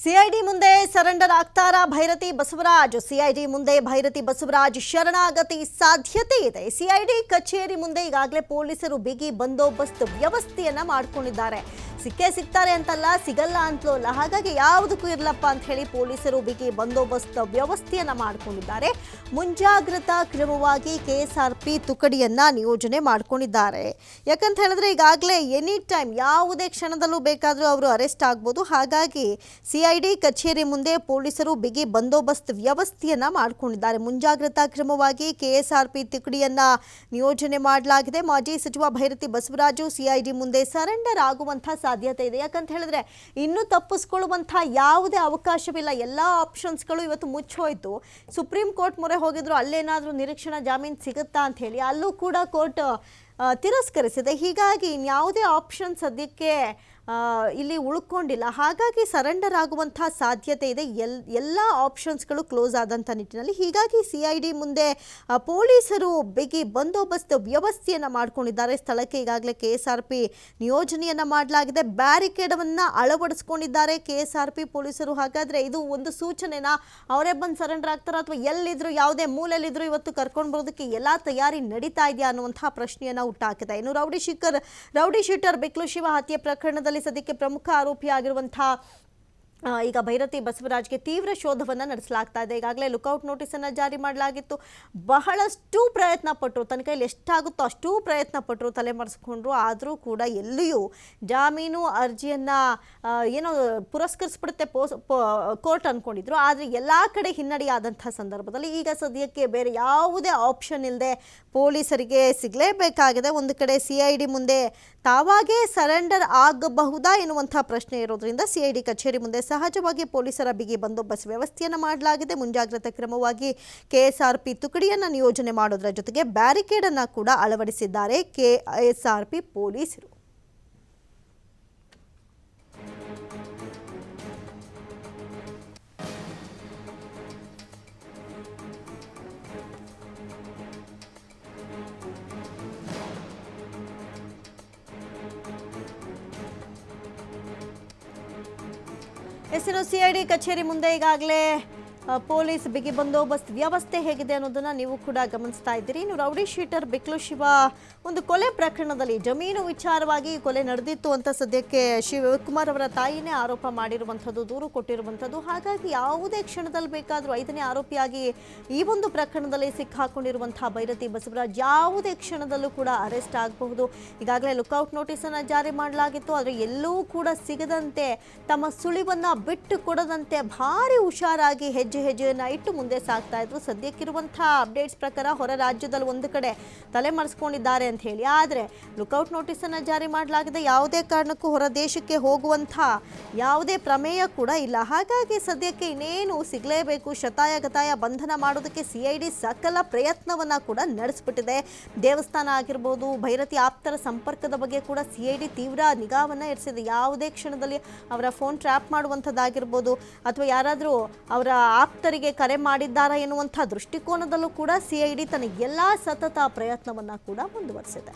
CID ಮುಂದೆ surrender ಆಗ್ತಾರಾ Byrathi Basavaraj? CID ಮುಂದೆ ಭೈರತಿ ಬಸವರಾಜ್ ಶರಣಾಗತಿ ಸಾಧ್ಯತೆ ಇದೆ. ಸಿಐಡಿ ಕಚೇರಿ ಮುಂದೆ ಈಗಾಗಲೇ ಪೊಲೀಸರು ಬಿಗಿ ಬಂದೋಬಸ್ತ್ ವ್ಯವಸ್ಥೆಯನ್ನ ಮಾಡ್ಕೊಂಡಿದ್ದಾರೆ. ಸಿಕ್ಕೇ ಸಿಗ್ತಾರೆ ಅಂತಲ್ಲ, ಸಿಗಲ್ಲ ಅಂತಲೂ ಅಲ್ಲ ಹಾಗಾಗಿ ಯಾವುದಕ್ಕೂ ಇರಲಪ್ಪ ಅಂತ ಹೇಳಿ ಪೊಲೀಸರು ಬಿಗಿ ಬಂದೋಬಸ್ತ್ ವ್ಯವಸ್ಥೆಯನ್ನು ಮಾಡಿಕೊಂಡಿದ್ದಾರೆ. ಮುಂಜಾಗ್ರತಾ ಕ್ರಮವಾಗಿ ಕೆಎಸ್ಆರ್ಪಿ ತುಕಡಿಯನ್ನ ನಿಯೋಜನೆ ಮಾಡ್ಕೊಂಡಿದ್ದಾರೆ. ಯಾಕಂತ ಹೇಳಿದ್ರೆ ಈಗಾಗಲೇ ಎನಿ ಟೈಮ್ ಯಾವುದೇ ಕ್ಷಣದಲ್ಲೂ ಬೇಕಾದರೂ ಅವರು ಅರೆಸ್ಟ್ ಆಗ್ಬೋದು. ಹಾಗಾಗಿ ಸಿಐಡಿ ಕಚೇರಿ ಮುಂದೆ ಪೊಲೀಸರು ಬಿಗಿ ಬಂದೋಬಸ್ತ್ ವ್ಯವಸ್ಥೆಯನ್ನ ಮಾಡ್ಕೊಂಡಿದ್ದಾರೆ. ಮುಂಜಾಗ್ರತಾ ಕ್ರಮವಾಗಿ ಕೆಎಸ್ಆರ್ಪಿ ತುಕಡಿಯನ್ನ ನಿಯೋಜನೆ ಮಾಡಲಾಗಿದೆ. ಮಾಜಿ ಸಚಿವ ಭೈರತಿ ಬಸವರಾಜು ಸಿಐಡಿ ಮುಂದೆ ಸರೆಂಡರ್ ಆಗುವಂಥ ಸಾಧ್ಯತೆ ಇದೆ. ಯಾಕಂತ ಹೇಳಿದ್ರೆ ಇನ್ನೂ ತಪ್ಪಿಸ್ಕೊಳ್ಳುವಂಥ ಯಾವುದೇ ಅವಕಾಶವಿಲ್ಲ. ಎಲ್ಲ ಆಪ್ಷನ್ಸ್ಗಳು ಇವತ್ತು ಮುಚ್ಚೋಯ್ತು. ಸುಪ್ರೀಂ ಕೋರ್ಟ್ ಮೊರೆ ಹೋಗಿದ್ರು, ಅಲ್ಲೇನಾದರೂ ನಿರೀಕ್ಷಣಾ ಜಾಮೀನು ಸಿಗುತ್ತಾ ಅಂತ ಹೇಳಿ. ಅಲ್ಲೂ ಕೂಡ ಕೋರ್ಟ್ ತಿರಸ್ಕರಿಸಿದೆ. ಹೀಗಾಗಿ ಇನ್ಯಾವುದೇ ಆಪ್ಷನ್ ಸದ್ಯಕ್ಕೆ ಇಲ್ಲಿ ಉಳ್ಕೊಂಡಿಲ್ಲ. ಹಾಗಾಗಿ ಸರೆಂಡರ್ ಆಗುವಂಥ ಸಾಧ್ಯತೆ ಇದೆ. ಎಲ್, ಎಲ್ಲ ಆಪ್ಷನ್ಸ್ಗಳು ಕ್ಲೋಸ್ ಆದಂಥ ನಿಟ್ಟಿನಲ್ಲಿ. ಹೀಗಾಗಿ ಸಿ ಐ ಡಿ ಮುಂದೆ ಪೊಲೀಸರು ಬಿಗಿ ಬಂದೋಬಸ್ತ್ ವ್ಯವಸ್ಥೆಯನ್ನು ಮಾಡ್ಕೊಂಡಿದ್ದಾರೆ. ಸ್ಥಳಕ್ಕೆ ಈಗಾಗಲೇ ಕೆ ಎಸ್ ಆರ್ ಪಿ ನಿಯೋಜನೆಯನ್ನು ಮಾಡಲಾಗಿದೆ. ಬ್ಯಾರಿಕೇಡವನ್ನು ಅಳವಡಿಸ್ಕೊಂಡಿದ್ದಾರೆ ಕೆ ಎಸ್ ಆರ್ ಪಿ ಪೊಲೀಸರು. ಹಾಗಾದರೆ ಇದು ಒಂದು ಸೂಚನೆನ? ಅವರೇ ಬಂದು ಸರೆಂಡರ್ ಆಗ್ತಾರೋ? ಅಥವಾ ಎಲ್ಲಿದ್ರು, ಯಾವುದೇ ಮೂಲೆಯಲ್ಲಿದ್ದರೂ ಇವತ್ತು ಕರ್ಕೊಂಡು ಬರೋದಕ್ಕೆ ಎಲ್ಲ ತಯಾರಿ ನಡೀತಾ ಇದೆಯಾ ಅನ್ನುವಂಥ ಪ್ರಶ್ನೆಯನ್ನು ಹುಟ್ಟಾಕಿದೆ. ಇನ್ನು ರೌಡಿ ಶಿಖರ್, ರೌಡಿ ಶೀಟರ್ ಬಿಕ್ಲು ಶಿವ ಹತ್ಯೆ ಪ್ರಕರಣದಲ್ಲಿ ಸದ್ಯಕ್ಕೆ ಪ್ರಮುಖ ಆರೋಪಿಯಾಗಿರುವಂಥ ಆ, ಈಗ ಭೈರತಿ ಬಸವರಾಜ್ಗೆ ತೀವ್ರ ಶೋಧವನ್ನು ನಡೆಸಲಾಗ್ತಾ ಇದೆ. ಈಗಾಗಲೇ ಲುಕೌಟ್ ನೋಟಿಸನ್ನು ಜಾರಿ ಮಾಡಲಾಗಿತ್ತು. ಬಹಳಷ್ಟು ಪ್ರಯತ್ನ ಪಟ್ಟರು ತನ್ನ ಕೈಯಲ್ಲಿ ಎಷ್ಟಾಗುತ್ತೋ ಅಷ್ಟು ಪ್ರಯತ್ನ ಪಟ್ಟರು ತಲೆಮರೆಸ್ಕೊಂಡ್ರು ಆದರೂ ಕೂಡ ಎಲ್ಲಿಯೂ ಜಾಮೀನು ಅರ್ಜಿಯನ್ನು ಏನೋ ಪುರಸ್ಕರಿಸ್ಬಿಡುತ್ತೆ ಪೋಸ್ ಕೋರ್ಟ್ ಅಂದ್ಕೊಂಡಿದ್ರು ಆದರೆ ಎಲ್ಲ ಕಡೆ ಹಿನ್ನಡೆಯಾದಂಥ ಸಂದರ್ಭದಲ್ಲಿ ಈಗ ಸದ್ಯಕ್ಕೆ ಬೇರೆ ಯಾವುದೇ ಆಪ್ಷನ್ ಇಲ್ಲದೆ ಪೊಲೀಸರಿಗೆ ಸಿಗಲೇಬೇಕಾಗಿದೆ. ಒಂದು ಕಡೆ ಸಿ ಐ ಡಿ ಮುಂದೆ ತಾವಾಗೇ ಸರೆಂಡರ್ ಆಗಬಹುದಾ ಎನ್ನುವಂಥ ಪ್ರಶ್ನೆ ಇರೋದ್ರಿಂದ ಸಿ ಐ ಡಿ ಕಚೇರಿ ಮುಂದೆ ಸಹಜವಾಗಿ ಪೊಲೀಸರ ಬಿಗಿ ಬಂದೋಬಸ್ತ್ ವ್ಯವಸ್ಥೆಯನ್ನು ಮಾಡಲಾಗಿದೆ. ಮುಂಜಾಗ್ರತಾ ಕ್ರಮವಾಗಿ ಕೆಎಸ್ಆರ್ಪಿ ತುಕಡಿಯನ್ನು ನಿಯೋಜನೆ ಮಾಡೋದರ ಜೊತೆಗೆ ಬ್ಯಾರಿಕೇಡನ್ನು ಕೂಡ ಅಳವಡಿಸಿದ್ದಾರೆ. ಕೆಎಸ್ಆರ್ಪಿ ಪೊಲೀಸರು. ಎಸ್ಸಿನ ಸಿಐಡಿ ಕಚೇರಿ ಮುಂದೆ ಈಗಾಗಲೇ ಪೊಲೀಸ್ ಬಿಗಿ ಬಂದೋಬಸ್ತ್ ವ್ಯವಸ್ಥೆ ಹೇಗಿದೆ ಅನ್ನೋದನ್ನ ನೀವು ಕೂಡ ಗಮನಿಸ್ತಾ ಇದ್ದೀರಿ. ಇನ್ನು ರೌಡಿ ಶೀಟರ್ ಬಿಕ್ಲು ಶಿವ, ಒಂದು ಕೊಲೆ ಪ್ರಕರಣದಲ್ಲಿ ಜಮೀನು ವಿಚಾರವಾಗಿ ಕೊಲೆ ನಡೆದಿತ್ತು ಅಂತ ಸದ್ಯಕ್ಕೆ ಶಿವಕುಮಾರ್ ಅವರ ತಾಯಿನೇ ಆರೋಪ ಮಾಡಿರುವಂಥದ್ದು, ದೂರು ಕೊಟ್ಟಿರುವಂಥದ್ದು. ಹಾಗಾಗಿ ಯಾವುದೇ ಕ್ಷಣದಲ್ಲಿ ಬೇಕಾದರೂ ಐದನೇ ಆರೋಪಿಯಾಗಿ ಈ ಒಂದು ಪ್ರಕರಣದಲ್ಲಿ ಸಿಕ್ಕಾಕೊಂಡಿರುವಂತಹ ಭೈರತಿ ಬಸವರಾಜ್ ಯಾವುದೇ ಕ್ಷಣದಲ್ಲೂ ಕೂಡ ಅರೆಸ್ಟ್ ಆಗಬಹುದು. ಈಗಾಗಲೇ ಲುಕೌಟ್ ನೋಟಿಸನ್ನು ಜಾರಿ ಮಾಡಲಾಗಿತ್ತು. ಆದರೆ ಎಲ್ಲೂ ಕೂಡ ಸಿಗದಂತೆ, ತಮ್ಮ ಸುಳಿವನ್ನು ಬಿಟ್ಟು ಕೊಡದಂತೆ ಭಾರಿ ಹುಷಾರಾಗಿ ಹೆಜ್ಜೆ ಹೆಜ್ಜೆಯನ್ನ ಇಟ್ಟು ಮುಂದೆ ಸಾಗ್ತಾ ಇದ್ರು. ಸದ್ಯಕ್ಕಿರುವಂತಹ ಅಪ್ಡೇಟ್ಸ್ ಪ್ರಕಾರ ಹೊರ ರಾಜ್ಯದಲ್ಲಿ ಒಂದು ಕಡೆ ತಲೆಮರೆಸ್ಕೊಂಡಿದ್ದಾರೆ ಅಂತ ಹೇಳಿ. ಆದರೆ ಲುಕೌಟ್ ನೋಟಿಸನ್ನು ಜಾರಿ ಮಾಡಲಾಗಿದೆ. ಯಾವುದೇ ಕಾರಣಕ್ಕೂ ಹೊರ ದೇಶಕ್ಕೆ ಹೋಗುವಂಥ ಯಾವುದೇ ಪ್ರಮೇಯ ಕೂಡ ಇಲ್ಲ. ಹಾಗಾಗಿ ಸದ್ಯಕ್ಕೆ ಇನ್ನೇನು ಸಿಗಲೇಬೇಕು, ಶತಾಯ ಗತಾಯ ಬಂಧನ ಮಾಡೋದಕ್ಕೆ ಸಿ ಐ ಡಿ ಸಕಲ ಪ್ರಯತ್ನವನ್ನು ಕೂಡ ನಡೆಸ್ಬಿಟ್ಟಿದೆ. ದೇವಸ್ಥಾನ ಆಗಿರ್ಬೋದು, ಭೈರತಿ ಆಪ್ತರ ಸಂಪರ್ಕದ ಬಗ್ಗೆ ಕೂಡ ಸಿ ಐ ಡಿ ತೀವ್ರ ನಿಗಾವನ್ನು ಇರಿಸಿದೆ. ಯಾವುದೇ ಕ್ಷಣದಲ್ಲಿ ಅವರ ಫೋನ್ ಟ್ರ್ಯಾಪ್ ಮಾಡುವಂಥದ್ದಾಗಿರ್ಬೋದು, ಅಥವಾ ಯಾರಾದರೂ ಅವರ ಆಪ್ತರಿಗೆ ಕರೆ ಮಾಡಿದ್ದಾರಾ ಎನ್ನುವಂಥ ದೃಷ್ಟಿಕೋನದಲ್ಲೂ ಕೂಡ ಸಿಐಡಿ ತನ್ನ ಎಲ್ಲ ಸತತ ಪ್ರಯತ್ನವನ್ನ ಕೂಡ ಮುಂದುವರಿಸಿದೆ.